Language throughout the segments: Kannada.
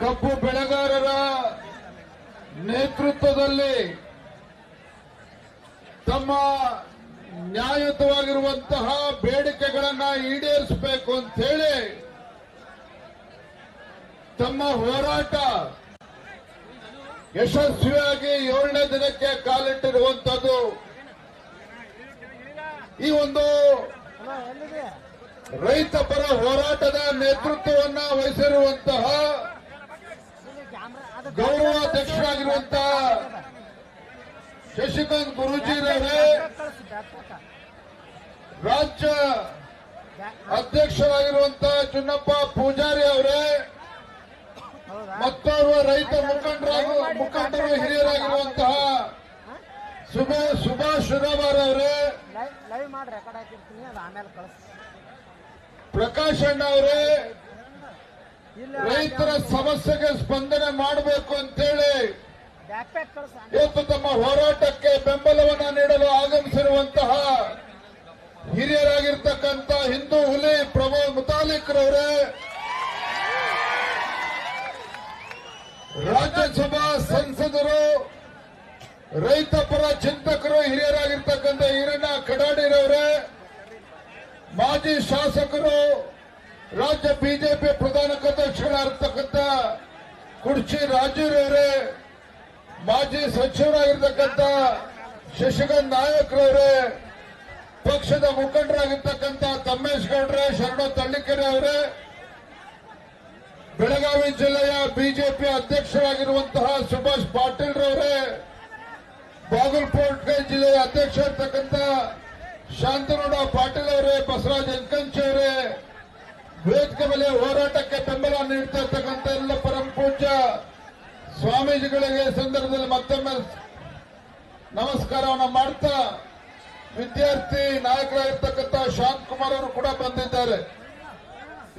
ಕಬ್ಬು ಬೆಳೆಗಾರರ ನೇತೃತ್ವದಲ್ಲಿ ತಮ್ಮ ನ್ಯಾಯಯುತವಾಗಿರುವಂತಹ ಬೇಡಿಕೆಗಳನ್ನ ಈಡೇರಿಸಬೇಕು ಅಂತ ಹೇಳಿ ತಮ್ಮ ಹೋರಾಟ ಯಶಸ್ವಿಯಾಗಿ ಏಳನೇ ದಿನಕ್ಕೆ ಕಾಲಿಟ್ಟಿರುವಂತದ್ದು ಈ ಒಂದು ರೈತ ಪರ ಹೋರಾಟದ ನೇತೃತ್ವವನ್ನ ವಹಿಸಿರುವಂತಹ ಗೌರವಾಧ್ಯಕ್ಷರಾಗಿರುವಂತಹ ಶಶಿಕಾಂತ್ ಗುರೂಜಿರವರೇ ರಾಜ್ಯ ಅಧ್ಯಕ್ಷರಾಗಿರುವಂತ ಚುನ್ನಪ್ಪ ಪೂಜಾರಿ ಅವರೇ ಮತ್ತೋರ್ವ ರೈತ ಮುಖಂಡರಾಗ ಮುಖಂಡರು ಹಿರಿಯರಾಗಿರುವಂತಹ ಸುಭಾ ಸುಭಾಷ್ ಶಿರಾಬಾರ್ ಅವರೇ ಪ್ರಕಾಶ್ ಅಣ್ಣ ಅವರೇ ರೈತರ ಸಮಸ್ಯೆಗೆ ಸ್ಪಂದನೆ ಮಾಡಬೇಕು ಅಂತೇಳಿ ಇವತ್ತು ತಮ್ಮ ಹೋರಾಟಕ್ಕೆ ಬೆಂಬಲವನ್ನ ನೀಡಲು ಆಗಮಿಸಿರುವಂತಹ ಹಿರಿಯರಾಗಿರ್ತಕ್ಕಂಥ ಹಿಂದೂ ಹುಲಿ ಪ್ರಭು ಮುತಾಲಿಕ್ರವರೇ ರಾಜ್ಯಸಭಾ ಸಂಸದರು ರೈತ ಪರ ಚಿಂತಕರು ಹಿರಿಯರಾಗಿರ್ತಕ್ಕಂಥ ಈರಣ್ಣ ಕಡಾಡಿರವರೇ ಮಾಜಿ ಶಾಸಕರು ರಾಜ್ಯ ಬಿಜೆಪಿ ಪ್ರಧಾನ ಕಾರ್ಯದರ್ಶಿಗಳಾಗಿರ್ತಕ್ಕಂಥ ಕುರ್ಚಿ ರಾಜೀವ್ರವರೇ ಮಾಜಿ ಸಚಿವರಾಗಿರ್ತಕ್ಕಂಥ ಶಶಿಕಾಂತ್ ನಾಯಕ್ರವರೇ, ಪಕ್ಷದ ಮುಖಂಡರಾಗಿರ್ತಕ್ಕಂಥ ತಮ್ಮೇಶ್ ಗೌಡ್ರೆ, ಶರಣ ತಳ್ಳಿಕೆರೆ ಅವರೇ, ಬೆಳಗಾವಿ ಜಿಲ್ಲೆಯ ಬಿಜೆಪಿ ಅಧ್ಯಕ್ಷರಾಗಿರುವಂತಹ ಸುಭಾಷ್ ಪಾಟೀಲ್ ರವರೇ, ಬಾಗಲಕೋಟೆ ಜಿಲ್ಲೆಯ ಅಧ್ಯಕ್ಷ ಇರ್ತಕ್ಕಂಥ ಶಾಂತನಗೌಡ ಪಾಟೀಲ್ ಅವರೇ, ಬಸವರಾಜ್ ಅಂಕಂಚಿ ಅವರೇ ವೇದಿಕೆ ಮೇಲೆ ಹೋರಾಟಕ್ಕೆ ಬೆಂಬಲ ನೀಡ್ತಾ ಇರ್ತಕ್ಕಂಥ ಎಲ್ಲ ಪರಂ ಪೂಜ್ಯ ಸ್ವಾಮೀಜಿಗಳಿಗೆ ಸಂದರ್ಭದಲ್ಲಿ ಮತ್ತೊಮ್ಮೆ ನಮಸ್ಕಾರವನ್ನು ಮಾಡ್ತಾ ವಿದ್ಯಾರ್ಥಿ ನಾಯಕರಾಗಿರ್ತಕ್ಕಂಥ ಶಾಂತ್ ಕುಮಾರ್ ಅವರು ಕೂಡ ಬಂದಿದ್ದಾರೆ.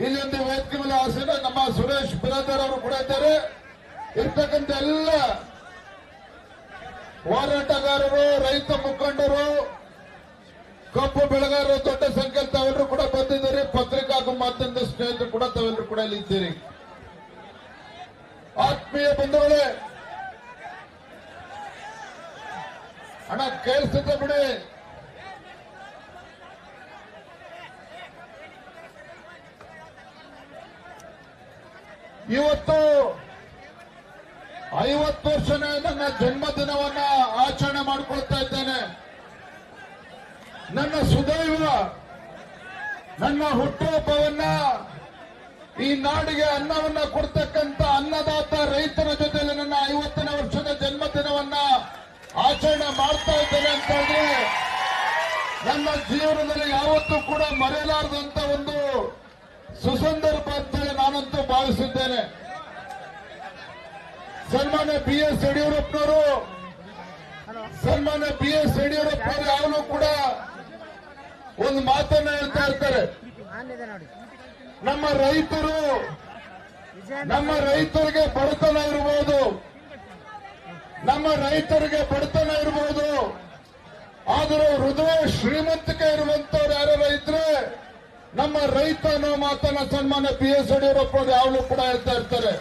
ಇಲ್ಲಿಂದ ವೇದಿಕೆ ಮೇಲೆ ಆಸೀನ ನಮ್ಮ ಸುರೇಶ್ ಬಿರಾದರ್ ಅವರು ಕೂಡ ಇದ್ದಾರೆ. ಇರ್ತಕ್ಕಂಥ ಎಲ್ಲ ಹೋರಾಟಗಾರರು, ರೈತ ಮುಖಂಡರು ಕಬ್ಬು ಬೆಳೆಗಾರರು ದೊಡ್ಡ ಸಂಖ್ಯೆಯಲ್ಲಿ ತಾವೆಲ್ಲರೂ ಕೂಡ ಬಂದಿದ್ದೀರಿ. ಪತ್ರಿಕಾ ಮಾಧ್ಯಮದ ಸ್ನೇಹಿತರು ಕೂಡ ತಾವೆಲ್ಲರೂ ಕೂಡ ಇಲ್ಲಿ ಇದ್ದೀರಿ. ಆತ್ಮೀಯ ಬಂಧುಗಳೇ, ಹಣ ಕೇಳಿಸುತ್ತೆ ಬಿಡಿ. ಇವತ್ತು ಐವತ್ತು ವರ್ಷನೇ ನನ್ನ ಜನ್ಮದಿನವನ್ನ ಆಚರಣೆ ಮಾಡಿಕೊಳ್ತಾ ಇದ್ದೇನೆ. ನನ್ನ ಸುದೈವ, ನನ್ನ ಹುಟ್ಟುಹಬ್ಬವನ್ನ ಈ ನಾಡಿಗೆ ಅನ್ನವನ್ನ ಕೊಡ್ತಕ್ಕಂತ ಅನ್ನದಾತ ರೈತರ ಜೊತೆಯಲ್ಲಿ ನನ್ನ ಐವತ್ತನೇ ವರ್ಷದ ಜನ್ಮದಿನವನ್ನ ಆಚರಣೆ ಮಾಡ್ತಾ ಇದ್ದೇನೆ ಅಂತ ಹೇಳಿದ್ರೆ, ನನ್ನ ಜೀವನದಲ್ಲಿ ಯಾವತ್ತೂ ಕೂಡ ಮರೆಯಲಾರದಂತ ಒಂದು ಸುಸಂದರ್ಭ ಅಂತೇಳಿ ನಾನಂತೂ ಭಾವಿಸಿದ್ದೇನೆ. ಸನ್ಮಾನ್ಯ ಬಿ ಎಸ್ ಯಡಿಯೂರಪ್ಪನವರು, ಸನ್ಮಾನ್ಯ ಬಿ ಎಸ್ ಯಡಿಯೂರಪ್ಪನವರು ಯಾವಾಗಲೂ ಕೂಡ ಒಂದು ಮಾತನ್ನ ಹೇಳ್ತಾ ಇರ್ತಾರೆ. ನಮ್ಮ ರೈತರು, ನಮ್ಮ ರೈತರಿಗೆ ಬಡತನ ಇರಬಹುದು ನಮ್ಮ ರೈತರಿಗೆ ಬಡತನ ಇರಬಹುದು ಆದರೂ ಹೃದಯ ಶ್ರೀಮಂತಿಕೆ ಇರುವಂತವ್ರು ಯಾರು ಇದ್ರೆ ನಮ್ಮ ರೈತ ಅನ್ನೋ ಮಾತನ್ನ ಸನ್ಮಾನ್ಯ ಪಿ ಎಸ್ ಯಡಿಯೂರಪ್ಪ ಯಾವಾಗಲೂ ಕೂಡ ಹೇಳ್ತಾ ಇರ್ತಾರೆ.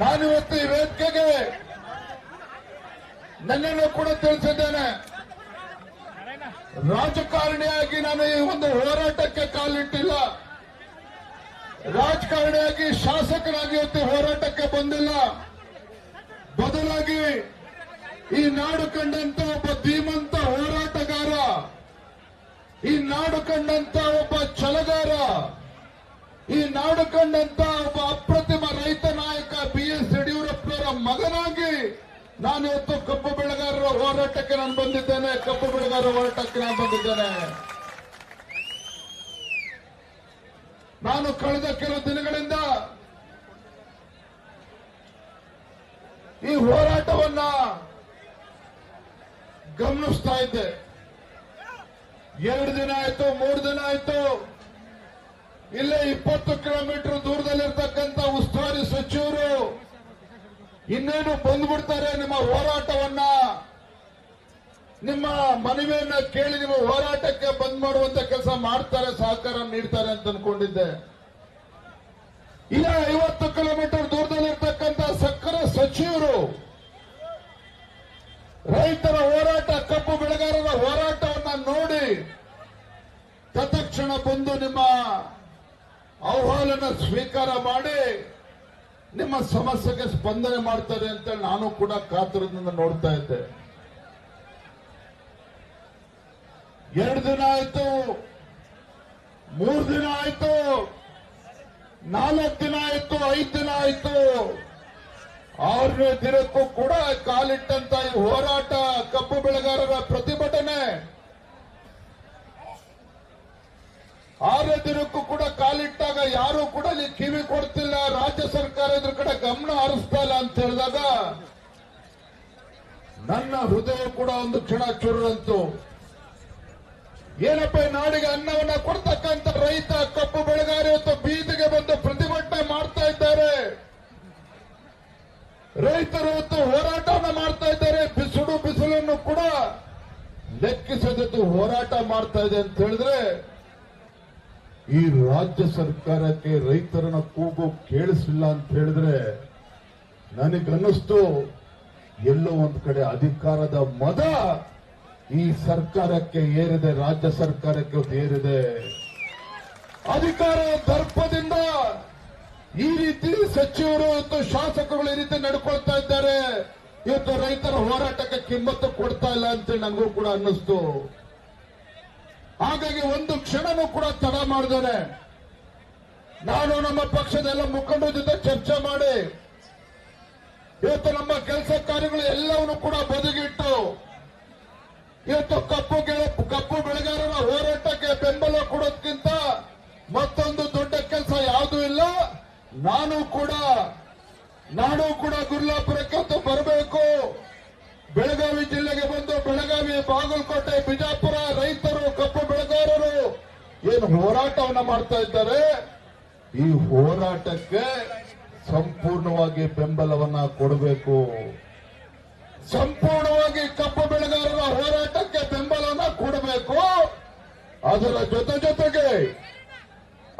ನಾನಿವತ್ತು ಈ ವೇದಿಕೆಗೆ ನನ್ನನ್ನು ಕೂಡ ತಿಳಿಸಿದ್ದೇನೆ. ರಾಜಕಾರಣಿಯಾಗಿ ನಾನು ಈ ಒಂದು ಹೋರಾಟಕ್ಕೆ ಕಾಲಿಟ್ಟಿಲ್ಲ. ರಾಜಕಾರಣಿಯಾಗಿ ಶಾಸಕರಾಗಿ ಇವತ್ತು ಹೋರಾಟಕ್ಕೆ ಬಂದಿಲ್ಲ. ಬದಲಾಗಿ ಈ ನಾಡು ಕಂಡಂತ ಒಬ್ಬ ಧೀಮಂತ ಹೋರಾಟಗಾರ, ಈ ನಾಡು ಕಂಡಂತ ಒಬ್ಬ ಛಲಗಾರ, ಈ ನಾಡು ಕಂಡಂತ ಒಬ್ಬ ಅಪ್ರತಿಮ ರೈತ ನಾಯಕ ಬಿ ಎಸ್ ಯಡಿಯೂರಪ್ಪನವರ ಮಗನಾಗಿ ನಾನು ಇವತ್ತು ಕಬ್ಬು ಬೆಳೆಗಾರರ ಹೋರಾಟಕ್ಕೆ ನಾನು ಬಂದಿದ್ದೇನೆ. ಕಬ್ಬು ಬೆಳೆಗಾರರ ಹೋರಾಟಕ್ಕೆ ನಾನು ಬಂದಿದ್ದೇನೆ. ನಾನು ಕಳೆದ ಕೆಲವು ದಿನಗಳಿಂದ ಈ ಹೋರಾಟವನ್ನ ಗಮನಿಸ್ತಾ ಇದ್ದೆ. ಎರಡು ದಿನ ಆಯ್ತು, ಮೂರು ದಿನ ಆಯ್ತು. ಇಲ್ಲೇ ಇಪ್ಪತ್ತು ಕಿಲೋಮೀಟರ್ ದೂರದಲ್ಲಿರ್ತಕ್ಕಂಥ ಉಸ್ತುವಾರಿ ಸಚಿವರು ಇನ್ನೇನು ಬಂದ್ಬಿಡ್ತಾರೆ ನಿಮ್ಮ ಹೋರಾಟವನ್ನ? ನಿಮ್ಮ ಮನವಿಯನ್ನ ಕೇಳಿ ನಿಮ್ಮ ಹೋರಾಟಕ್ಕೆ ಬಂದ್ ಮಾಡುವಂತ ಕೆಲಸ ಮಾಡ್ತಾರೆ, ಸಹಕಾರ ನೀಡ್ತಾರೆ ಅಂತ ಅನ್ಕೊಂಡಿದ್ದೆ. ಇಲ್ಲ ಐವತ್ತು ಕಿಲೋಮೀಟರ್ ದೂರದಲ್ಲಿರ್ತಕ್ಕಂಥ ಸಕ್ಕರೆ ಸಚಿವರು ರೈತರ ಹೋರಾಟ, ಕಬ್ಬು ಬೆಳೆಗಾರರ ಹೋರಾಟವನ್ನ ನೋಡಿ ತತ್ಕ್ಷಣ ಬಂದು ನಿಮ್ಮ ಆಹ್ವಾನ ಸ್ವೀಕಾರ ಮಾಡಿ ನಿಮ್ಮ ಸಮಸ್ಯೆಗೆ ಸ್ಪಂದನೆ ಮಾಡ್ತಾರೆ ಅಂತ ನಾನು ಕೂಡ ಕಾತರದಿಂದ ನೋಡ್ತಾ ಇದ್ದೆ. ಎರಡು ದಿನ ಆಯ್ತು, ಮೂರು ದಿನ ಆಯ್ತು, ನಾಲ್ಕು ದಿನ ಆಯ್ತು, ಐದು ದಿನ ಆಯ್ತು. ಆರನೇ ದಿನಕ್ಕೂ ಕೂಡ ಕಾಲಿಟ್ಟಂತ ಈ ಹೋರಾಟ ಕಬ್ಬು ಬೆಳೆಗಾರರ ಪ್ರತಿಭಟನೆ. ದಿನಕ್ಕೂ ಕೂಡ ಕಾಲಿಟ್ಟಾಗ ಯಾರು ಕೂಡ ಅಲ್ಲಿ ಕಿವಿ ಕೊಡ್ತಿಲ್ಲ. ರಾಜ್ಯ ಸರ್ಕಾರ ಇದ್ರ ಕಡೆ ಗಮನ ಹರಿಸ್ತಾ ಇಲ್ಲ ಅಂತ ಹೇಳಿದಾಗ ನನ್ನ ಹೃದಯ ಕೂಡ ಒಂದು ಕ್ಷಣ ಚುರುರಂತು ಏನಪ್ಪ ನಾಡಿಗೆ ಅನ್ನವನ್ನ ಕೊಡ್ತಕ್ಕಂತ ರೈತ, ಕಬ್ಬು ಬೆಳೆಗಾರ ಬೀದಿಗೆ ಬಂದು ಪ್ರತಿಭಟನೆ ಮಾಡ್ತಾ ಇದ್ದಾರೆ. ರೈತರು ಇವತ್ತು ಹೋರಾಟವನ್ನ ಮಾಡ್ತಾ ಇದ್ದಾರೆ. ಬಿಸಿಲು ಬಿಸಿಲನ್ನು ಕೂಡ ಲೆಕ್ಕಿಸದಿದ್ದು ಹೋರಾಟ ಮಾಡ್ತಾ ಇದೆ ಅಂತ ಹೇಳಿದ್ರೆ ಈ ರಾಜ್ಯ ಸರ್ಕಾರಕ್ಕೆ ರೈತರನ್ನ ಕೂಗು ಕೇಳಿಸಿಲ್ಲ ಅಂತ ಹೇಳಿದ್ರೆ ನನಗನ್ನಿಸ್ತು, ಎಲ್ಲೋ ಒಂದ್ ಕಡೆ ಅಧಿಕಾರದ ಮದ ಈ ಸರ್ಕಾರಕ್ಕೆ ಏರಿದೆ, ರಾಜ್ಯ ಸರ್ಕಾರಕ್ಕೆ ಏರಿದೆ. ಅಧಿಕಾರ ದರ್ಪದಿಂದ ಈ ರೀತಿ ಸಚಿವರು ಮತ್ತು ಶಾಸಕರು ಈ ರೀತಿ ನಡ್ಕೊಳ್ತಾ ಇದ್ದಾರೆ. ಇವತ್ತು ರೈತರ ಹೋರಾಟಕ್ಕೆ ಕಿಮ್ಮತ್ತು ಕೊಡ್ತಾ ಇಲ್ಲ ಅಂತೇಳಿ ನನಗೂ ಕೂಡ ಅನ್ನಿಸ್ತು. ಹಾಗಾಗಿ ಒಂದು ಕ್ಷಣನೂ ಕೂಡ ತಡ ಮಾಡಿದ್ದಾರೆ ನಾನು ನಮ್ಮ ಪಕ್ಷದ ಎಲ್ಲ ಮುಖಂಡರ ಜೊತೆ ಚರ್ಚೆ ಮಾಡಿ, ಇವತ್ತು ನಮ್ಮ ಕೆಲಸ ಕಾರ್ಯಗಳು ಎಲ್ಲವನ್ನು ಕೂಡ ಬದುಗಿಟ್ಟು, ಇವತ್ತು ಕಪ್ಪು ಕಪ್ಪು ಬೆಳೆಗಾರರ ಹೋರಾಟಕ್ಕೆ ಬೆಂಬಲ ಕೊಡೋದಕ್ಕಿಂತ ಮತ್ತೊಂದು ದೊಡ್ಡ ಕೆಲಸ ಯಾವುದೂ ಇಲ್ಲ. ನಾನು ಕೂಡ ನಾನು ಕೂಡ ಗುರ್ಲಾಪುರಕ್ಕೆ ಬರಬೇಕು. ಬೆಳಗಾವಿ ಜಿಲ್ಲೆಗೆ ಬಂದು ಬೆಳಗಾವಿ ಬಾಗಲಕೋಟೆ, ಬಿಜಾಪುರ ರೈತರು, ಕಪ್ಪು ಬೆಳೆಗಾರರು ಏನು ಹೋರಾಟವನ್ನ ಮಾಡ್ತಾ ಇದ್ದಾರೆ? ಈ ಹೋರಾಟಕ್ಕೆ ಸಂಪೂರ್ಣವಾಗಿ ಬೆಂಬಲವನ್ನ ಕೊಡಬೇಕು. ಸಂಪೂರ್ಣವಾಗಿ ಕಪ್ಪು ಬೆಳೆಗಾರರ ಹೋರಾಟಕ್ಕೆ ಬೆಂಬಲವನ್ನ ಕೊಡಬೇಕು. ಅದರ ಜೊತೆ ಜೊತೆಗೆ,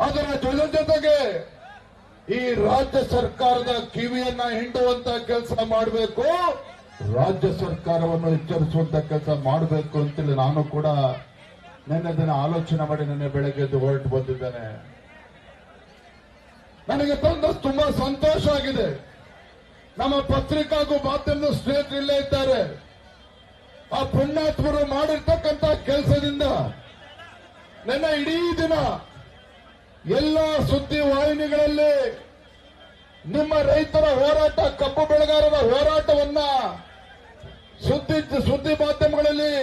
ಅದರ ಜೊತೆ ಜೊತೆಗೆ ಈ ರಾಜ್ಯ ಸರ್ಕಾರದ ಕಿವಿಯನ್ನ ಹಿಂಡುವಂತ ಕೆಲಸ ಮಾಡಬೇಕು. ರಾಜ್ಯ ಸರ್ಕಾರವನ್ನು ಎಚ್ಚರಿಸುವಂತ ಕೆಲಸ ಮಾಡಬೇಕು ಅಂತೇಳಿ ನಾನು ಕೂಡ ನಿನ್ನೆ ದಿನ ಆಲೋಚನೆ ಮಾಡಿ ನಿನ್ನೆ ಬೆಳಗ್ಗೆ ಎದ್ದು ಹೊರಟು ಬಂದಿದ್ದೇನೆ. ನನಗೆ ತಂದ ತುಂಬಾ ಸಂತೋಷ ಆಗಿದೆ. ನಮ್ಮ ಪತ್ರಿಕಾಗೂ ಮಾಧ್ಯಮದ ಸ್ನೇಹಿತರು ಇಲ್ಲೇ ಇದ್ದಾರೆ. ಆ ಪುಣ್ಯಾತ್ಮರು ಮಾಡಿರ್ತಕ್ಕಂಥ ಕೆಲಸದಿಂದ ನನ್ನ ಇಡೀ ದಿನ ಎಲ್ಲ ಸುದ್ದಿ ವಾಹಿನಿಗಳಲ್ಲಿ ನಿಮ್ಮ ರೈತರ ಹೋರಾಟ, ಕಬ್ಬು ಬೆಳೆಗಾರರ ಹೋರಾಟವನ್ನ ಸುದ್ದಿ ಸುದ್ದಿ ಮಾಧ್ಯಮಗಳಲ್ಲಿ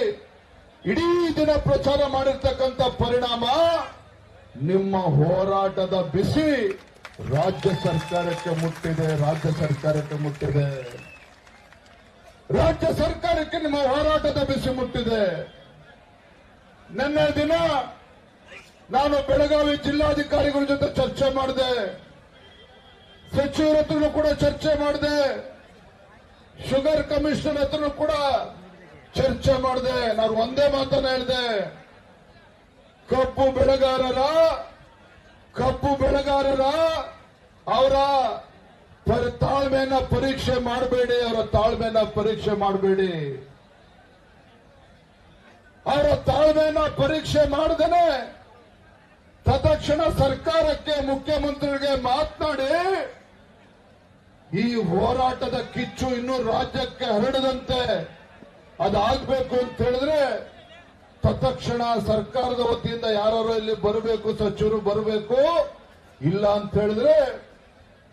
ಇಡೀ ದಿನ ಪ್ರಚಾರ ಮಾಡಿರ್ತಕ್ಕಂಥ ಪರಿಣಾಮ ನಿಮ್ಮ ಹೋರಾಟದ ಬಿಸಿ ರಾಜ್ಯ ಸರ್ಕಾರಕ್ಕೆ ಮುಟ್ಟಿದೆ, ರಾಜ್ಯ ಸರ್ಕಾರಕ್ಕೆ ಮುಟ್ಟಿದೆ. ರಾಜ್ಯ ಸರ್ಕಾರಕ್ಕೆ ನಿಮ್ಮ ಹೋರಾಟದ ಬಿಸಿ ಮುಟ್ಟಿದೆ. ನಿನ್ನೆ ದಿನ ನಾನು ಬೆಳಗಾವಿ ಜಿಲ್ಲಾಧಿಕಾರಿಗಳ ಜೊತೆ ಚರ್ಚೆ ಮಾಡಿದೆ. ಸಚಿವರ ಕೂಡ ಚರ್ಚೆ ಮಾಡಿದೆ. ಶುಗರ್ ಕಮಿಷನ್ ಹತ್ರ ಕೂಡ ಚರ್ಚೆ ಮಾಡಿದೆ. ನಾನು ಒಂದೇ ಮಾತನ್ನ ಹೇಳಿದೆ. ಕಬ್ಬು ಬೆಳೆಗಾರರ ಕಬ್ಬು ಬೆಳೆಗಾರರ, ಅವರ ತಾಳ್ಮೆಯನ್ನ ಪರೀಕ್ಷೆ ಮಾಡಬೇಡಿ, ಅವರ ತಾಳ್ಮೆಯನ್ನ ಪರೀಕ್ಷೆ ಮಾಡಬೇಡಿ. ಅವರ ತಾಳ್ಮೆಯನ್ನ ಪರೀಕ್ಷೆ ಮಾಡದೇನೆ ತತ್ಕ್ಷಣ ಸರ್ಕಾರಕ್ಕೆ ಮುಖ್ಯಮಂತ್ರಿಗೆ ಮಾತನಾಡಿ ಈ ಹೋರಾಟದ ಕಿಚ್ಚು ಇನ್ನೂ ರಾಜ್ಯಕ್ಕೆ ಹರಡದಂತೆ ಅದಾಗಬೇಕು ಅಂತ ಹೇಳಿದ್ರೆ ತತ್ಕ್ಷಣ ಸರ್ಕಾರದ ವತಿಯಿಂದ ಯಾರು ಇಲ್ಲಿ ಬರಬೇಕು, ಸಚಿವರು ಬರಬೇಕು, ಇಲ್ಲ ಅಂತ ಹೇಳಿದ್ರೆ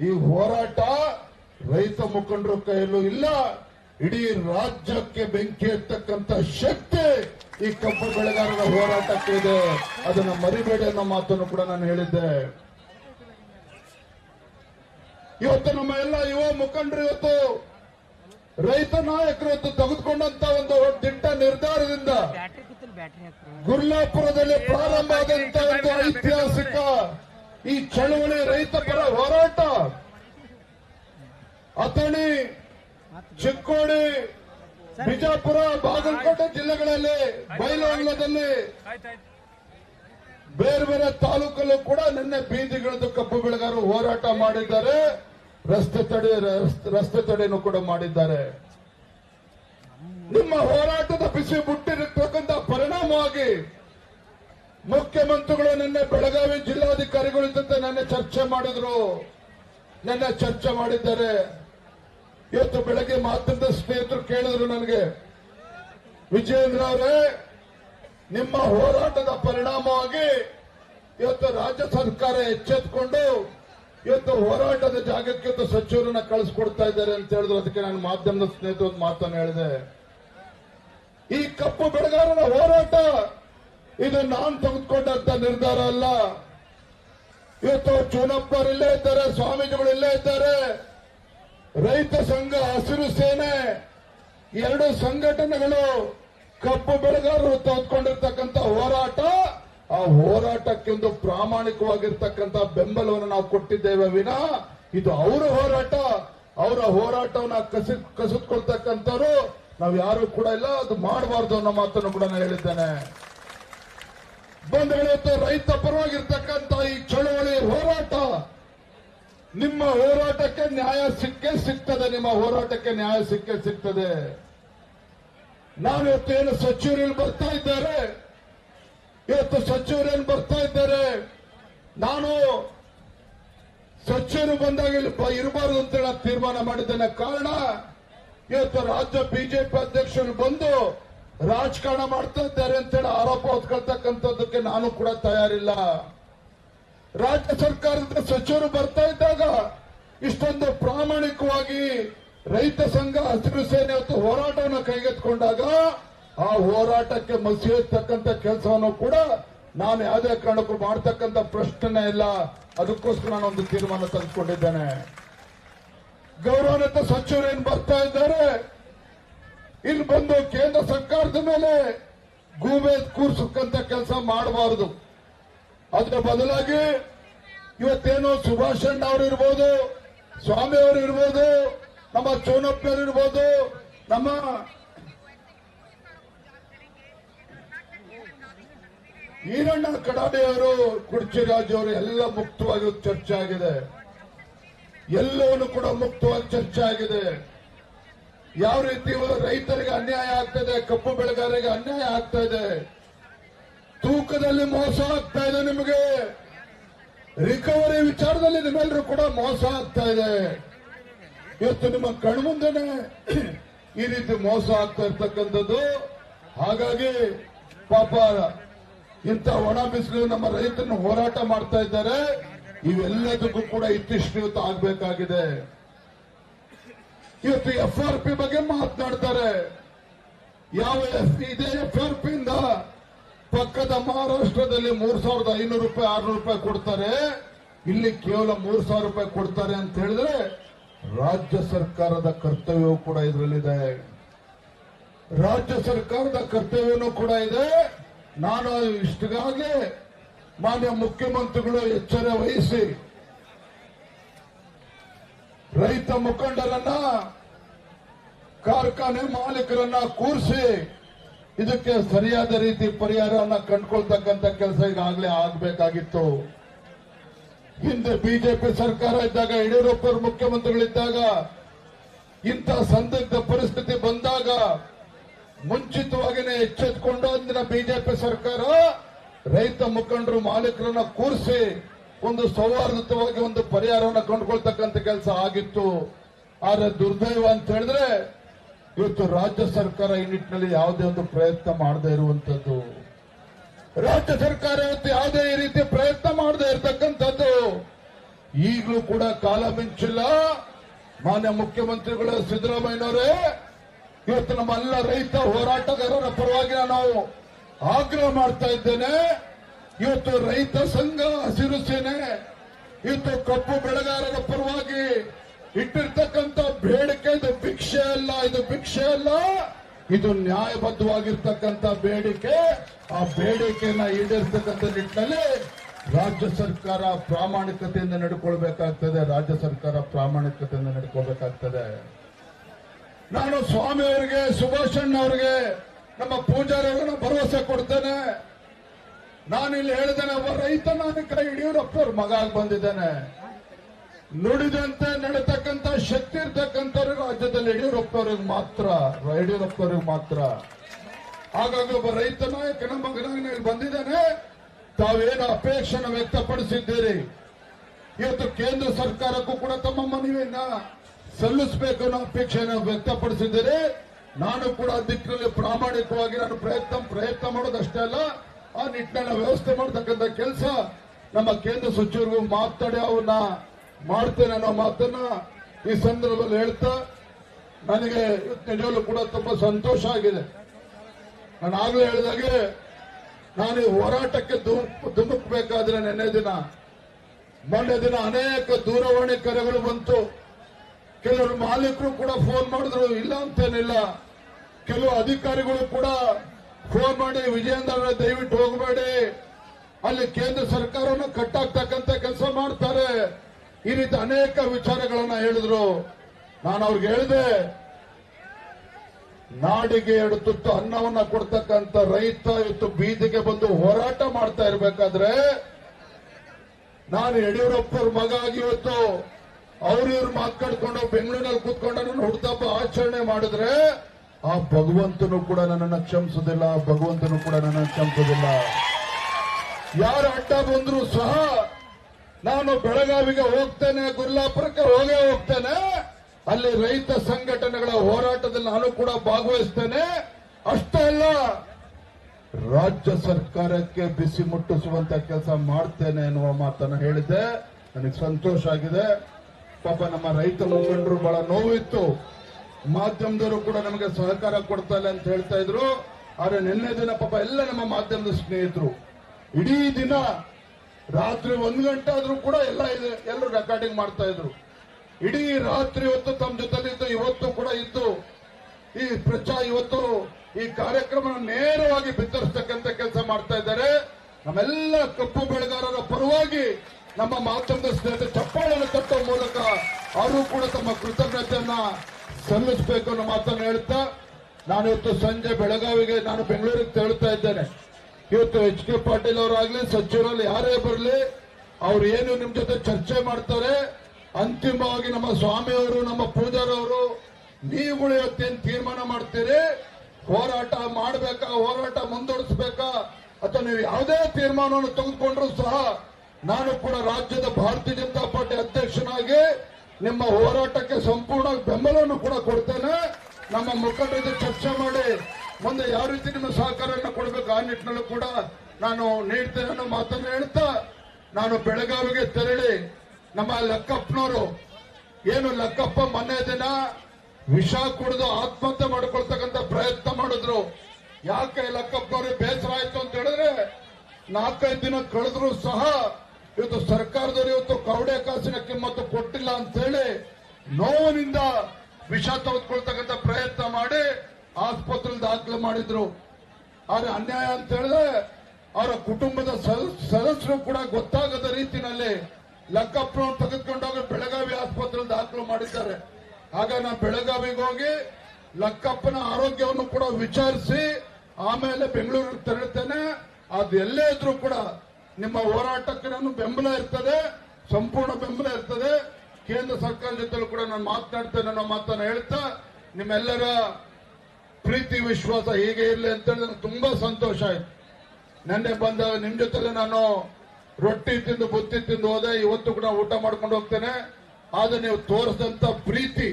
ಈ ಹೋರಾಟ ರೈತ ಮುಖಂಡರ ಕೈಯಲ್ಲೂ ಇಲ್ಲ. ಇಡೀ ರಾಜ್ಯಕ್ಕೆ ಬೆಂಕಿ ಎತ್ತಕ್ಕಂತ ಶಕ್ತಿ ಈ ಕಬ್ಬು ಬೆಳೆಗಾರರ ಹೋರಾಟಕ್ಕೆ ಇದೆ. ಅದನ್ನ ಮರಿಬೇಡಿ ಅನ್ನೋ ಮಾತನ್ನು ಕೂಡ ನಾನು ಹೇಳಿದ್ದೆ. ಇವತ್ತು ನಮ್ಮ ಎಲ್ಲ ಯುವ ಮುಖಂಡರು ಇವತ್ತು ರೈತ ನಾಯಕರು ಇವತ್ತು ತೆಗೆದುಕೊಂಡಂತ ಒಂದು ದಿಟ್ಟ ನಿರ್ಧಾರದಿಂದ ಗುರ್ಲಾಪುರದಲ್ಲಿ ಪ್ರಾರಂಭ ಆದಂತ ಒಂದು ಐತಿಹಾಸಿಕ ಈ ಚಳವಳಿ ರೈತ ಪರ ಹೋರಾಟ. ಅಥಣಿ, ಚಿಕ್ಕೋಡಿ, ಬಿಜಾಪುರ, ಬಾಗಲಕೋಟೆ ಜಿಲ್ಲೆಗಳಲ್ಲಿ ಬಯಲಾಂಗ್ಲದಲ್ಲಿ ಬೇರೆ ಬೇರೆ ತಾಲೂಕಲ್ಲೂ ಕೂಡ ನಿನ್ನೆ ಬೀದಿಗಿಳಿದು ಕಬ್ಬು ಬೆಳೆಗಾರರು ಹೋರಾಟ ಮಾಡಿದ್ದಾರೆ. ರಸ್ತೆ ತಡೆ, ರಸ್ತೆ- ತಡೆಯನ್ನು ಕೂಡ ಮಾಡಿದ್ದಾರೆ. ನಿಮ್ಮ ಹೋರಾಟದ ಬಿಸಿ ಮುಟ್ಟಿರತಕ್ಕಂತ ಪರಿಣಾಮವಾಗಿ ಮುಖ್ಯಮಂತ್ರಿಗಳು ನಿನ್ನೆ ಬೆಳಗಾವಿ ಜಿಲ್ಲಾಧಿಕಾರಿಗಳ ಜೊತೆ ನನ್ನ ಚರ್ಚೆ ಮಾಡಿದ್ರು. ನನ್ನ ಚರ್ಚೆ ಮಾಡಿದ್ದಾರೆ. ಇವತ್ತು ಬೆಳಗ್ಗೆ ಮಾತನಾಡಿದ ಸ್ನೇಹಿತರು ಕೇಳಿದ್ರು ನನಗೆ. ವಿಜಯೇಂದ್ರ ಅವರೇ, ನಿಮ್ಮ ಹೋರಾಟದ ಪರಿಣಾಮವಾಗಿ ಇವತ್ತು ರಾಜ್ಯ ಸರ್ಕಾರ ಎಚ್ಚೆತ್ಕೊಂಡು ಇವತ್ತು ಹೋರಾಟದ ಜಾಗಕ್ಕೆ ಸಚಿವರನ್ನ ಕಳಿಸ್ಕೊಡ್ತಾ ಇದ್ದಾರೆ ಅಂತ ಹೇಳಿದ್ರು. ಅದಕ್ಕೆ ನಾನು ಮಾಧ್ಯಮದ ಸ್ನೇಹಿತರು ಮಾತನ್ನು ಹೇಳಿದೆ. ಈ ಕಪ್ಪು ಬೆಳೆಗಾರರ ಹೋರಾಟ, ಇದು ನಾನು ತೆಗೆದುಕೊಂಡಂತ ನಿರ್ಧಾರ ಅಲ್ಲ. ಇವತ್ತು ಚೂನಪ್ಪರು ಇಲ್ಲೇ ಇದ್ದಾರೆ, ಸ್ವಾಮೀಜಿಗಳು ಇಲ್ಲೇ ಇದ್ದಾರೆ. ರೈತ ಸಂಘ, ಹಸಿರು ಸೇನೆ ಎರಡು ಸಂಘಟನೆಗಳು ಕಪ್ಪು ಬೆಳೆಗಾರರು ತೆಗೆದುಕೊಂಡಿರ್ತಕ್ಕಂಥ ಹೋರಾಟ ಆ ಹೋರಾಟಕ್ಕೆಂದು ಪ್ರಾಮಾಣಿಕವಾಗಿರ್ತಕ್ಕಂಥ ಬೆಂಬಲವನ್ನು ನಾವು ಕೊಟ್ಟಿದ್ದೇವೆ ವಿನ ಇದು ಅವರ ಹೋರಾಟ. ಅವರ ಹೋರಾಟವನ್ನ ಕಸಿ, ಕಸಿದ್ಕೊಳ್ತಕ್ಕಂಥವ್ರು ನಾವು ಯಾರು ಕೂಡ ಇಲ್ಲ, ಅದು ಮಾಡಬಾರ್ದು ಅನ್ನೋ ಮಾತನ್ನು ಕೂಡ ನಾನು ಹೇಳಿದ್ದೇನೆ. ಹೇಳುತ್ತೆ ರೈತ ಪರವಾಗಿರ್ತಕ್ಕಂಥ ಈ ಚಳುವಳಿ ಹೋರಾಟ, ನಿಮ್ಮ ಹೋರಾಟಕ್ಕೆ ನ್ಯಾಯ ಸಿಕ್ಕೇ ಸಿಗ್ತದೆ, ನಿಮ್ಮ ಹೋರಾಟಕ್ಕೆ ನ್ಯಾಯ ಸಿಕ್ಕೇ ಸಿಗ್ತದೆ. ನಾನು ಇವತ್ತು ಏನು ಸಚಿವರು ಬರ್ತಾ ಇದ್ದಾರೆ ಇವತ್ತು ಏನು ಬರ್ತಾ ಇದ್ದಾರೆ? ನಾನು ಸಚಿವರು ಬಂದಾಗ ಇರಬಾರದು ಅಂತ ಹೇಳಿ ತೀರ್ಮಾನ ಮಾಡಿದ್ದೇನೆ. ಕಾರಣ, ಇವತ್ತು ರಾಜ್ಯ ಬಿಜೆಪಿ ಅಧ್ಯಕ್ಷರು ಬಂದು ರಾಜಕಾರಣ ಮಾಡ್ತಾ ಇದ್ದಾರೆ ಅಂತೇಳಿ ಆರೋಪ ಹೊತ್ಕೊಳ್ತಕ್ಕಂಥದ್ದಕ್ಕೆ ನಾನು ಕೂಡ ತಯಾರಿಲ್ಲ. ರಾಜ್ಯ ಸರ್ಕಾರದ ಸಚಿವರು ಬರ್ತಾ ಇದ್ದಾಗ ಇಷ್ಟೊಂದು ಪ್ರಾಮಾಣಿಕವಾಗಿ ರೈತ ಸಂಘ, ಹಸಿರು ಸೇನೆ ಇವತ್ತು ಹೋರಾಟವನ್ನು ಕೈಗೆತ್ತಿಕೊಂಡಾಗ ಆ ಹೋರಾಟಕ್ಕೆ ಮಸಿಯತಕ್ಕಂಥ ಕೆಲಸವನ್ನು ಕೂಡ ನಾನು ಯಾವುದೇ ಕಾರಣಕ್ಕೂ ಮಾಡ್ತಕ್ಕಂಥ ಪ್ರಶ್ನೆ ಇಲ್ಲ. ಅದಕ್ಕೋಸ್ಕರ ನಾನು ಒಂದು ತೀರ್ಮಾನ ತೆಗೆದುಕೊಂಡಿದ್ದೇನೆ ಗೌರವಾನ್ವಿತ ಸಚಿವರು ಏನ್ ಬರ್ತಾ ಇದ್ದಾರೆ? ಇಲ್ಲಿ ಬಂದು ಕೇಂದ್ರ ಸರ್ಕಾರದ ಮೇಲೆ ಗೂಬೆ ಕೂರ್ಸಕ್ಕಂತ ಕೆಲಸ ಮಾಡಬಾರದು. ಅದರ ಬದಲಾಗಿ ಇವತ್ತೇನು ಸುಭಾಷ್ ಚಂದ್ರ ಅವರು ಇರ್ಬೋದು, ಸ್ವಾಮಿ ಅವರು ಇರ್ಬೋದು, ನಮ್ಮ ಚೋನಪ್ಪ ಇರ್ಬೋದು, ನಮ್ಮ ಈರಣ್ಣ ಕುಡ್ಚಿರಾಜ್ ಅವರು ಎಲ್ಲ ಮುಕ್ತವಾಗಿ ಚರ್ಚೆ ಆಗಿದೆ. ಎಲ್ಲವನ್ನು ಕೂಡ ಮುಕ್ತವಾಗಿ ಚರ್ಚೆ ಆಗಿದೆ. ಯಾವ ರೀತಿ ರೈತರಿಗೆ ಅನ್ಯಾಯ ಆಗ್ತದೆ ಕಪ್ಪು ಬೆಳೆಗಾರರಿಗೆ ಅನ್ಯಾಯ ಆಗ್ತಾ ಇದೆ, ತೂಕದಲ್ಲಿ ಮೋಸ ಆಗ್ತಾ ಇದೆ ನಿಮಗೆ. ರಿಕವರಿ ವಿಚಾರದಲ್ಲಿ ನಿಮ್ಮೆಲ್ಲರೂ ಕೂಡ ಮೋಸ ಆಗ್ತಾ ಇದೆ. ಇವತ್ತು ನಿಮ್ಮ ಕಣ್ಮುಂದೆನೆ ಈ ರೀತಿ ಮೋಸ ಆಗ್ತಾ ಇರ್ತಕ್ಕಂಥದ್ದು. ಹಾಗಾಗಿ ಪಾಪ ಇಂಥ ಒಣ ಬಿಸಿಲು ನಮ್ಮ ರೈತರನ್ನು ಹೋರಾಟ ಮಾಡ್ತಾ ಇದ್ದಾರೆ. ಇವೆಲ್ಲದಕ್ಕೂ ಕೂಡ ಇತ್ತೀಚಿನ ಆಗ್ಬೇಕಾಗಿದೆ. ಇವತ್ತು ಎಫ್ ಆರ್ ಪಿ ಬಗ್ಗೆ ಮಾತನಾಡ್ತಾರೆ. ಯಾವ ಎಫ್ ಇದೇ ಎಫ್ ಆರ್ ಪಿ ಇಂದ ಪಕ್ಕದ ಮಹಾರಾಷ್ಟ್ರದಲ್ಲಿ ಮೂರ್ ಸಾವಿರದ ಐನೂರು ರೂಪಾಯಿ, ಆರ್ನೂರು ರೂಪಾಯಿ ಕೊಡ್ತಾರೆ. ಇಲ್ಲಿ ಕೇವಲ ಮೂರ್ ಸಾವಿರ ರೂಪಾಯಿ ಕೊಡ್ತಾರೆ ಅಂತ ಹೇಳಿದ್ರೆ ರಾಜ್ಯ ಸರ್ಕಾರದ ಕರ್ತವ್ಯವೂ ಕೂಡ ಇದರಲ್ಲಿದೆ. ರಾಜ್ಯ ಸರ್ಕಾರದ ಕರ್ತವ್ಯನೂ ಕೂಡ ಇದೆ. ನಾನು ಇಷ್ಟಗಾಗಿ ಮಾನ್ಯ ಮುಖ್ಯಮಂತ್ರಿಗಳು ಎಚ್ಚರ ವಹಿಸಿ ರೈತ ಮುಖಂಡರನ್ನ, ಕಾರ್ಖಾನೆ ಮಾಲೀಕರನ್ನ ಕೂರಿಸಿ ಇದಕ್ಕೆ ಸರಿಯಾದ ರೀತಿ ಪರಿಹಾರವನ್ನ ಕಂಡುಕೊಳ್ತಕ್ಕಂಥ ಕೆಲಸ ಈಗಾಗಲೇ ಆಗಬೇಕಾಗಿತ್ತು. ಹಿಂದೆ ಬಿಜೆಪಿ ಸರ್ಕಾರ ಇದ್ದಾಗ, ಯಡಿಯೂರಪ್ಪ ಮುಖ್ಯಮಂತ್ರಿಗಳಿದ್ದಾಗ ಇಂಥ ಸಂದಿಗ್ಧ ಪರಿಸ್ಥಿತಿ ಬಂದಾಗ ಮುಂಚಿತವಾಗಿನೇ ಎಚ್ಚೆತ್ಕೊಂಡು ಅಂದಿನ ಬಿಜೆಪಿ ಸರ್ಕಾರ, ರೈತ ಮುಖಂಡರು, ಮಾಲೀಕರನ್ನ ಕೂರಿಸಿ ಒಂದು ಸೌಹಾರ್ದವಾಗಿ ಒಂದು ಪರಿಹಾರವನ್ನು ಕಂಡುಕೊಳ್ತಕ್ಕಂಥ ಕೆಲಸ ಆಗಿತ್ತು. ಆದರೆ ದುರ್ದೈವ ಅಂತ ಹೇಳಿದ್ರೆ ಇವತ್ತು ರಾಜ್ಯ ಸರ್ಕಾರ ಈ ನಿಟ್ಟಿನಲ್ಲಿ ಯಾವುದೇ ಒಂದು ಪ್ರಯತ್ನ ಮಾಡದೇ ಇರುವಂತದ್ದು ರಾಜ್ಯ ಸರ್ಕಾರ ಇವತ್ತು ಯಾವುದೇ ರೀತಿ ಪ್ರಯತ್ನ ಮಾಡದೇ ಇರತಕ್ಕಂಥದ್ದು. ಈಗಲೂ ಕೂಡ ಕಾಲ ಮಿಂಚಿಲ್ಲ. ಮಾನ್ಯ ಮುಖ್ಯಮಂತ್ರಿಗಳು, ಸಿದ್ದರಾಮಯ್ಯನವರೇ ಇವತ್ತು ನಮ್ಮೆಲ್ಲ ರೈತ ಹೋರಾಟಗಾರರ ಪರವಾಗಿ ನಾವು ಆಗ್ರಹ ಮಾಡ್ತಾ ಇದ್ದೇನೆ. ಇವತ್ತು ರೈತ ಸಂಘ ಹಸಿರು ಸೇನೆ, ಇವತ್ತು ಕಬ್ಬು ಬೆಳೆಗಾರರ ಪರವಾಗಿ ಇಟ್ಟಿರ್ತಕ್ಕಂಥ ಬೇಡಿಕೆ ಇದು ಭಿಕ್ಷೆ ಅಲ್ಲ, ಇದು ಭಿಕ್ಷೆ ಅಲ್ಲ. ಇದು ನ್ಯಾಯಬದ್ಧವಾಗಿರ್ತಕ್ಕಂಥ ಬೇಡಿಕೆ. ಆ ಬೇಡಿಕೆಯನ್ನ ಈಡೇರ್ತಕ್ಕಂಥ ನಿಟ್ಟಿನಲ್ಲಿ ರಾಜ್ಯ ಸರ್ಕಾರ ಪ್ರಾಮಾಣಿಕತೆಯಿಂದ ನಡ್ಕೊಳ್ಬೇಕಾಗ್ತದೆ, ರಾಜ್ಯ ಸರ್ಕಾರ ಪ್ರಾಮಾಣಿಕತೆಯಿಂದ ನಡ್ಕೋಬೇಕಾಗ್ತದೆ ನಾನು ಸ್ವಾಮಿ ಅವರಿಗೆ ಸುಭಾಷ್ ಅಣ್ಣ ಅವರಿಗೆ ನಮ್ಮ ಪೂಜಾರಿ ಅವರಿಗೆ ಭರವಸೆ ಕೊಡ್ತೇನೆ. ನಾನು ಇಲ್ಲಿ ಹೇಳಿದ್ದೇನೆ ಒಬ್ಬ ರೈತ ಕೈ ಯಡಿಯೂರಪ್ಪ ಅವ್ರ ಮಗ ಆಗಿ ಬಂದಿದ್ದೇನೆ. ನುಡಿದಂತೆ ನಡೀತಕ್ಕಂತ ಶಕ್ತಿ ಇರ್ತಕ್ಕಂಥ ರಾಜ್ಯದಲ್ಲಿ ಯಡಿಯೂರಪ್ಪ ಅವ್ರಿಗೆ ಮಾತ್ರ, ಯಡಿಯೂರಪ್ಪ ಅವ್ರಿಗೆ ಮಾತ್ರ. ಹಾಗಾಗಿ ಒಬ್ಬ ರೈತ ನಾಯಕನ ಮಗನಾಗಿ ನಾನು ಬಂದಿದ್ದೇನೆ. ತಾವೇನು ಅಪೇಕ್ಷೆನ ವ್ಯಕ್ತಪಡಿಸಿದ್ದೀರಿ? ಇವತ್ತು ಕೇಂದ್ರ ಸರ್ಕಾರಕ್ಕೂ ಕೂಡ ತಮ್ಮ ಮನವಿಯನ್ನ ಸಲ್ಲಿಸಬೇಕು ಅನ್ನೋ ಅಪೇಕ್ಷೆಯನ್ನು ವ್ಯಕ್ತಪಡಿಸಿದ್ದೀರಿ ನಾನು ಕೂಡ ದಿಕ್ಕಿನಲ್ಲಿ ಪ್ರಾಮಾಣಿಕವಾಗಿ ನಾನು ಪ್ರಯತ್ನ ಪ್ರಯತ್ನ ಮಾಡೋದಷ್ಟೇ ಅಲ್ಲ, ಆ ನಿಟ್ಟಿನಲ್ಲಿ ವ್ಯವಸ್ಥೆ ಮಾಡತಕ್ಕಂಥ ಕೆಲಸ ನಮ್ಮ ಕೇಂದ್ರ ಸಚಿವರಿಗೂ ಮಾತಾಡಿ ಅವನ್ನ ಮಾಡ್ತೇನೆ ಅನ್ನೋ ಮಾತನ್ನ ಈ ಸಂದರ್ಭದಲ್ಲಿ ಹೇಳ್ತಾ ನನಗೆ ನಿಜವಲ್ಲೂ ಕೂಡ ತುಂಬಾ ಸಂತೋಷ ಆಗಿದೆ. ನಾನು ಆಗ್ಲೇ ಹೇಳಿದಾಗೆ ನಾನು ಈ ಹೋರಾಟಕ್ಕೆ ಧುಮುಕ್ ಧುಮುಕ್ಬೇಕಾದ್ರೆ ನೆನ್ನೆ ದಿನ. ಮೊನ್ನೆ ದಿನ ಅನೇಕ ದೂರವಾಣಿ ಕರೆಗಳು ಬಂತು. ಕೆಲವರು ಮಾಲೀಕರು ಕೂಡ ಫೋನ್ ಮಾಡಿದ್ರು, ಇಲ್ಲ ಅಂತೇನಿಲ್ಲ. ಕೆಲವು ಅಧಿಕಾರಿಗಳು ಕೂಡ ಫೋನ್ ಮಾಡಿ, ವಿಜಯೇಂದ್ರ ದಯವಿಟ್ಟು ಹೋಗಬೇಡಿ. ಅಲ್ಲಿ ಕೇಂದ್ರ ಸರ್ಕಾರವನ್ನು ಕಟ್ಟಾಕ್ತಕ್ಕಂತ ಕೆಲಸ ಮಾಡ್ತಾರೆ. ಈ ರೀತಿ ಅನೇಕ ವಿಚಾರಗಳನ್ನ ಹೇಳಿದ್ರು. ನಾನು ಅವ್ರಿಗೆ ಹೇಳಿದೆ, ನಾಡಿಗೆ ಎರಡು ತುತ್ತು ಅನ್ನವನ್ನ ಕೊಡ್ತಕ್ಕಂತ ರೈತ ಇವತ್ತು ಬೀದಿಗೆ ಬಂದು ಹೋರಾಟ ಮಾಡ್ತಾ ಇರ್ಬೇಕಾದ್ರೆ, ನಾನು ಯಡಿಯೂರಪ್ಪರ ಮಗ ಆಗಿ ಇವತ್ತು ಅವ್ರ ಇವ್ರು ಮಾತಾಡ್ಕೊಂಡು ಬೆಂಗಳೂರಿನಲ್ಲಿ ಕೂತ್ಕೊಂಡು ಹುಟ್ಟುಹಬ್ಬ ಆಚರಣೆ ಮಾಡಿದ್ರೆ, ಆ ಭಗವಂತನು ಕೂಡ ನನ್ನನ್ನು ಕ್ಷಮಿಸೋದಿಲ್ಲ ಭಗವಂತನು ಕೂಡ ನನ್ನನ್ನು ಕ್ಷಮಿಸೋದಿಲ್ಲ. ಯಾರು ಅಡ್ಡ ಬಂದ್ರು ಸಹ ನಾನು ಬೆಳಗಾವಿಗೆ ಹೋಗ್ತೇನೆ, ಗುರ್ಲಾಪುರಕ್ಕೆ ಹೋಗೇ ಹೋಗ್ತೇನೆ, ಅಲ್ಲಿ ರೈತ ಸಂಘಟನೆಗಳ ಹೋರಾಟದಲ್ಲಿ ನಾನು ಕೂಡ ಭಾಗವಹಿಸ್ತೇನೆ. ಅಷ್ಟೇ ಅಲ್ಲ, ರಾಜ್ಯ ಸರ್ಕಾರಕ್ಕೆ ಬಿಸಿ ಮುಟ್ಟಿಸುವಂತ ಕೆಲಸ ಮಾಡ್ತೇನೆ ಎನ್ನುವ ಮಾತನ್ನು ಹೇಳಿದ್ದೆ. ನನಗೆ ಸಂತೋಷ ಆಗಿದೆ. ಪಾಪ ನಮ್ಮ ರೈತ ಮುಖಂಡರು ಬಹಳ ನೋವಿತ್ತು. ಮಾಧ್ಯಮದವರು ಕೂಡ ನಮಗೆ ಸಹಕಾರ ಕೊಡ್ತಾ ಇಲ್ಲ ಅಂತ ಹೇಳ್ತಾ ಇದ್ರು. ಆದ್ರೆ ನಿನ್ನೆ ದಿನ ಪಾಪ ಎಲ್ಲ ನಮ್ಮ ಮಾಧ್ಯಮದ ಸ್ನೇಹಿತರು, ಇಡೀ ದಿನ ರಾತ್ರಿ ಒಂದ್ ಗಂಟೆ ಆದ್ರೂ ಕೂಡ ಎಲ್ಲ ಎಲ್ಲರೂ ರೆಕಾರ್ಡಿಂಗ್ ಮಾಡ್ತಾ ಇದ್ರು. ಇಡೀ ರಾತ್ರಿ ಹೊತ್ತು ತಮ್ಮ ಜೊತೆಲಿ ಇದ್ದು, ಇವತ್ತು ಕೂಡ ಇದ್ದು, ಈ ಪ್ರಚಾರ ಇವತ್ತು ಈ ಕಾರ್ಯಕ್ರಮ ನೇರವಾಗಿ ಬಿತ್ತರಿಸ್ತಕ್ಕಂಥ ಕೆಲಸ ಮಾಡ್ತಾ ಇದ್ದಾರೆ. ನಮ್ಮೆಲ್ಲ ಕಪ್ಪು ಬೆಳೆಗಾರರ ಪರವಾಗಿ ನಮ್ಮ ಮಾಧ್ಯಮದ ಸ್ನೇಹಿತರು ಚಪ್ಪಾಳೆಯನ್ನು ತಟ್ಟುವ ಮೂಲಕ ಅವರು ಕೂಡ ತಮ್ಮ ಕೃತಜ್ಞತೆಯನ್ನ ಸಲ್ಲಿಸಬೇಕು ಅನ್ನೋ ಮಾತನ್ನು ಹೇಳ್ತಾ, ನಾನು ಇವತ್ತು ಸಂಜೆ ಬೆಳಗಾವಿಗೆ ನಾನು ಬೆಂಗಳೂರಿಗೆ ತೆರಳುತ್ತಾ ಇದ್ದೇನೆ. ಇವತ್ತು ಎಚ್ ಕೆ ಪಾಟೀಲ್ ಅವರಾಗ್ಲಿ ಸಚಿವರಲ್ಲಿ ಯಾರೇ ಬರಲಿ, ಅವ್ರು ಏನು ನಿಮ್ ಜೊತೆ ಚರ್ಚೆ ಮಾಡ್ತಾರೆ, ಅಂತಿಮವಾಗಿ ನಮ್ಮ ಸ್ವಾಮಿಯವರು, ನಮ್ಮ ಪೂಜಾರವರು, ನೀವುಗಳು ಇವತ್ತೇನು ತೀರ್ಮಾನ ಮಾಡ್ತೀರಿ? ಹೋರಾಟ ಮಾಡಬೇಕಾ, ಹೋರಾಟ ಮುಂದುವರಿಸಬೇಕಾ, ಅಥವಾ ನೀವು ಯಾವುದೇ ತೀರ್ಮಾನವನ್ನು ತೆಗೆದುಕೊಂಡ್ರು ಸಹ ನಾನು ಕೂಡ ರಾಜ್ಯದ ಭಾರತೀಯ ಜನತಾ ಪಾರ್ಟಿ ಅಧ್ಯಕ್ಷನಾಗಿ ನಿಮ್ಮ ಹೋರಾಟಕ್ಕೆ ಸಂಪೂರ್ಣ ಬೆಂಬಲವನ್ನು ಕೂಡ ಕೊಡ್ತೇನೆ. ನಮ್ಮ ಮುಖಂಡರ ಚರ್ಚೆ ಮಾಡಿ ಮುಂದೆ ಯಾವ ರೀತಿ ನಿಮ್ಮ ಸಹಕಾರವನ್ನು ಕೊಡಬೇಕು ಆ ನಿಟ್ಟಿನಲ್ಲೂ ಕೂಡ ನಾನು ನೀಡ್ತೇನೆ ಅನ್ನೋ ಮಾತನ್ನು ಹೇಳ್ತಾ ನಾನು ಬೆಳಗಾವಿಗೆ ತೆರಳಿ ನಮ್ಮ ಲಕ್ಕಪ್ಪನವರು, ಏನು ಲಕ್ಕಪ್ಪ ಮೊನ್ನೆ ದಿನ ವಿಷ ಕುಡಿದು ಆತ್ಮಹತ್ಯೆ ಮಾಡಿಕೊಳ್ತಕ್ಕಂಥ ಪ್ರಯತ್ನ ಮಾಡಿದ್ರು. ಯಾಕೆ ಲಕ್ಕಪ್ಪನವ್ರಿಗೆ ಬೇಸರ ಆಯ್ತು ಅಂತ ಹೇಳಿದ್ರೆ ನಾಲ್ಕೈದು ದಿನ ಕಳೆದ್ರು ಸಹ ಇವತ್ತು ಸರ್ಕಾರದವರು ಇವತ್ತು ಕರುಡೆ ಕಾಸಿನ ಕಿಮ್ಮತ್ತು ಕೊಟ್ಟಿಲ್ಲ ಅಂತ ಹೇಳಿ ನೋವಿನಿಂದ ವಿಷ ತೆಗೆದುಕೊಳ್ತಕ್ಕಂಥ ಪ್ರಯತ್ನ ಮಾಡಿ ಆಸ್ಪತ್ರೆ ದಾಖಲೆ ಮಾಡಿದ್ರು. ಆದ್ರೆ ಅನ್ಯಾಯ ಅಂತ ಹೇಳಿದ್ರೆ ಅವರ ಕುಟುಂಬದ ಸದಸ್- ಸದಸ್ಯರು ಕೂಡ ಗೊತ್ತಾಗದ ರೀತಿನಲ್ಲಿ ಲಕ್ಕಪ್ಪನ ತೆಗೆದುಕೊಂಡೋಗಿ ಬೆಳಗಾವಿ ಆಸ್ಪತ್ರೆಯಲ್ಲಿ ದಾಖಲು ಮಾಡಿದ್ದಾರೆ. ಆಗ ನಾನು ಬೆಳಗಾವಿಗೆ ಹೋಗಿ ಲಕ್ಕಪ್ಪನ ಆರೋಗ್ಯವನ್ನು ಕೂಡ ವಿಚಾರಿಸಿ ಆಮೇಲೆ ಬೆಂಗಳೂರಿಗೆ ತೆರಳುತ್ತೇನೆ. ಅದು ಎಲ್ಲೇ ಇದ್ರೂ ಕೂಡ ನಿಮ್ಮ ಹೋರಾಟಕ್ಕೆ ನಾನು ಬೆಂಬಲ ಇರ್ತದೆ, ಸಂಪೂರ್ಣ ಬೆಂಬಲ ಇರ್ತದೆ. ಕೇಂದ್ರ ಸರ್ಕಾರದ ಜೊತೆಲೂ ಕೂಡ ನಾನು ಮಾತನಾಡ್ತೇನೆ ಅನ್ನೋ ಮಾತನ್ನು ಹೇಳ್ತಾ, ನಿಮ್ಮೆಲ್ಲರ ಪ್ರೀತಿ, ವಿಶ್ವಾಸ ಹೀಗೆ ಇರಲಿ ಅಂತೇಳಿ ನನಗೆ ತುಂಬಾ ಸಂತೋಷ ಆಯ್ತು. ನೆನ್ನೆ ಬಂದ ನಿಮ್ ಜೊತೆಲೆ ನಾನು ರೊಟ್ಟಿ ತಿಂದು, ಬುತ್ತಿ ತಿಂದು ಹೋದೆ. ಇವತ್ತು ಕೂಡ ಊಟ ಮಾಡ್ಕೊಂಡು ಹೋಗ್ತೇನೆ. ಆದ್ರೆ ನೀವು ತೋರಿಸಿದಂತ ಪ್ರೀತಿ,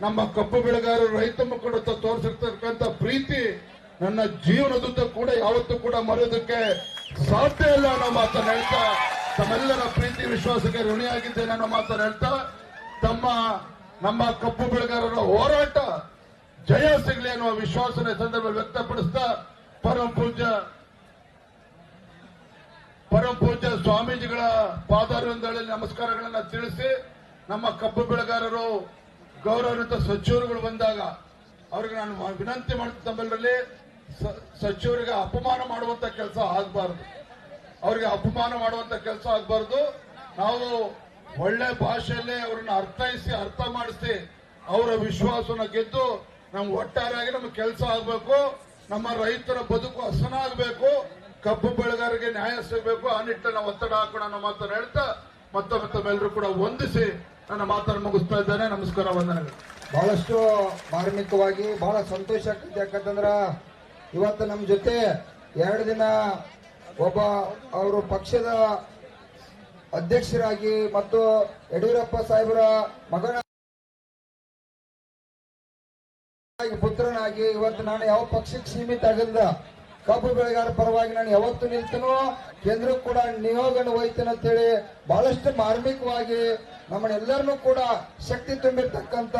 ನಮ್ಮ ಕಬ್ಬು ಬೆಳೆಗಾರರು, ರೈತ ಮುಖಂಡ ತೋರಿಸಿರ್ತಕ್ಕಂಥ ಪ್ರೀತಿ ನನ್ನ ಜೀವನದುದ್ದ ಕೂಡ ಯಾವತ್ತೂ ಕೂಡ ಮರೆಯೋದಕ್ಕೆ ಸಾಧ್ಯ ಇಲ್ಲ ಅನ್ನೋ ಮಾತನ್ನು ಹೇಳ್ತಾ, ತಮ್ಮೆಲ್ಲರ ಪ್ರೀತಿ, ವಿಶ್ವಾಸಕ್ಕೆ ಋಣಿಯಾಗಿದ್ದೇನೆ ಅನ್ನೋ ಮಾತನ್ನು ಹೇಳ್ತಾ, ತಮ್ಮ, ನಮ್ಮ ಕಬ್ಬು ಬೆಳೆಗಾರರ ಹೋರಾಟ ಜಯ ಸಿಗಲಿ ಅನ್ನುವ ವಿಶ್ವಾಸನ ಸಂದರ್ಭ ವ್ಯಕ್ತಪಡಿಸ್ತಾ ಪರಮ ಪೂಜ್ಯ ಪರಮ ಪೂಜ್ಯ ಸ್ವಾಮೀಜಿಗಳ ಪಾದಾರವಿಂದಗಳಲ್ಲಿ ನಮಸ್ಕಾರಗಳನ್ನ ತಿಳಿಸಿ, ನಮ್ಮ ಕಬ್ಬು ಬೆಳೆಗಾರರು, ಗೌರವಾನ್ವಿತ ಸಚಿವರುಗಳು ಬಂದಾಗ, ಅವ್ರಿಗೆ ನಾನು ವಿನಂತಿ ಮಾಡ್ತೀನಿ ತಮ್ಮೆಲ್ಲರಲ್ಲಿ. ಸಚಿವರಿಗೆ ಅಪಮಾನ ಮಾಡುವಂತ ಕೆಲಸ ಆಗಬಾರದು. ಅವರಿಗೆ ಅಪಮಾನ ಮಾಡುವಂತ ಕೆಲಸ ಆಗಬಾರದು. ನಾವು ಒಳ್ಳೆ ಭಾಷೆಯಲ್ಲೇ ಅವ್ರನ್ನ ಅರ್ಥೈಸಿ, ಅರ್ಥ ಮಾಡಿಸಿ ಅವರ ವಿಶ್ವಾಸನ ಗೆದ್ದು ನಮ್ಗೆ ಒಟ್ಟಾರೆಯಾಗಿ ನಮ್ಗೆ ಕೆಲಸ ಆಗಬೇಕು. ನಮ್ಮ ರೈತರ ಬದುಕು ಹಸನಾಗಬೇಕು ಕಬ್ಬು ಬೆಳೆಗಾರರಿಗೆ ನ್ಯಾಯ ಸಿಗಬೇಕು. ಆ ನಿಟ್ಟಿನಲ್ಲಿ ನಾವು ಒತ್ತಡ ಹಾಕೋಣ ಅನ್ನೋ ಮಾತನ್ನು ಹೇಳ್ತಾ ಮತ್ತೊಮ್ಮೆ ತಮ್ಮೆಲ್ಲರೂ ಕೂಡ ವಂದಿಸಿ ನನ್ನ ಮಾತನ್ನು ಮುಗಿಸ್ತಾ ಇದ್ದೇನೆ. ನಮಸ್ಕಾರ, ವಂದನೆಗಳು. ಬಹಳಷ್ಟು ಮಾರ್ಮಿಕವಾಗಿ ಬಹಳ ಸಂತೋಷ ಆಗ್ತದೆ ಯಾಕಂತಂದ್ರ ಇವತ್ತು ನಮ್ಮ ಜೊತೆ ಎರಡು ದಿನ ಒಬ್ಬ ಅವರು ಪಕ್ಷದ ಅಧ್ಯಕ್ಷರಾಗಿ ಮತ್ತು ಯಡಿಯೂರಪ್ಪ ಸಾಹೇಬರ ಮಗನ ಪುತ್ರನಾಗಿ ಇವತ್ತು ನಾನು ಯಾವ ಪಕ್ಷಕ್ಕೆ ಸೀಮಿತ ಆಗಿಲ್ಲ ಕಬ್ಬು ಬೆಳೆಗಾರ ಪರವಾಗಿ ನಾನು ಯಾವತ್ತು ನಿಲ್ತನೋ? ಕೇಂದ್ರ ಕೂಡ ನಿಯೋಗನ ಹೋಯ್ತೇನೆ ಅಂತೇಳಿ ಬಹಳಷ್ಟು ಮಾರ್ಮಿಕವಾಗಿ ನಮ್ಮನ್ನೆಲ್ಲರನ್ನೂ ಕೂಡ ಶಕ್ತಿ ತುಂಬಿರ್ತಕ್ಕಂತ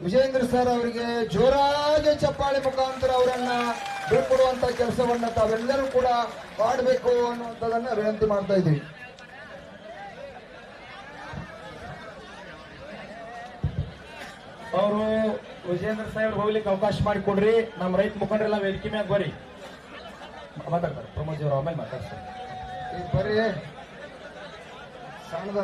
ವಿಜೇಂದ್ರ ಸರ್ ಅವರಿಗೆ ಜೋರಾಗಿ ಚಪ್ಪಾಳೆ ಮುಖಾಂತರ ಅವರನ್ನ ಬೀಳ್ಕೊಡುವಂತ ಕೆಲಸವನ್ನ ತಾವೆಲ್ಲರೂ ಕೂಡ ಮಾಡಬೇಕು ಅನ್ನುವಂಥದ್ದನ್ನ ವಿನಂತಿ ಮಾಡ್ತಾ ಇದ್ದೀವಿ. ಅವರು ವಿಜೇಂದ್ರ ಸಾಹೇಬ್ರು ಹೋಗ್ಲಿಕ್ಕೆ ಅವಕಾಶ ಮಾಡಿ ಕೊಡ್ರಿ ನಮ್ಮ ರೈತ ಮುಖಂಡರೆಲ್ಲ ವೇದಿಕೆ ಮ್ಯಾಗ ಬರ್ರಿ. ಮಾತಾಡ್ತಾರೆ ಪ್ರಮೋದ್ ಅವರು ಆಮೇಲೆ ಮಾತಾಡ್ತಾರೆ ಈಗ ಬರ್ರಿ. ಸಣ್ಣದ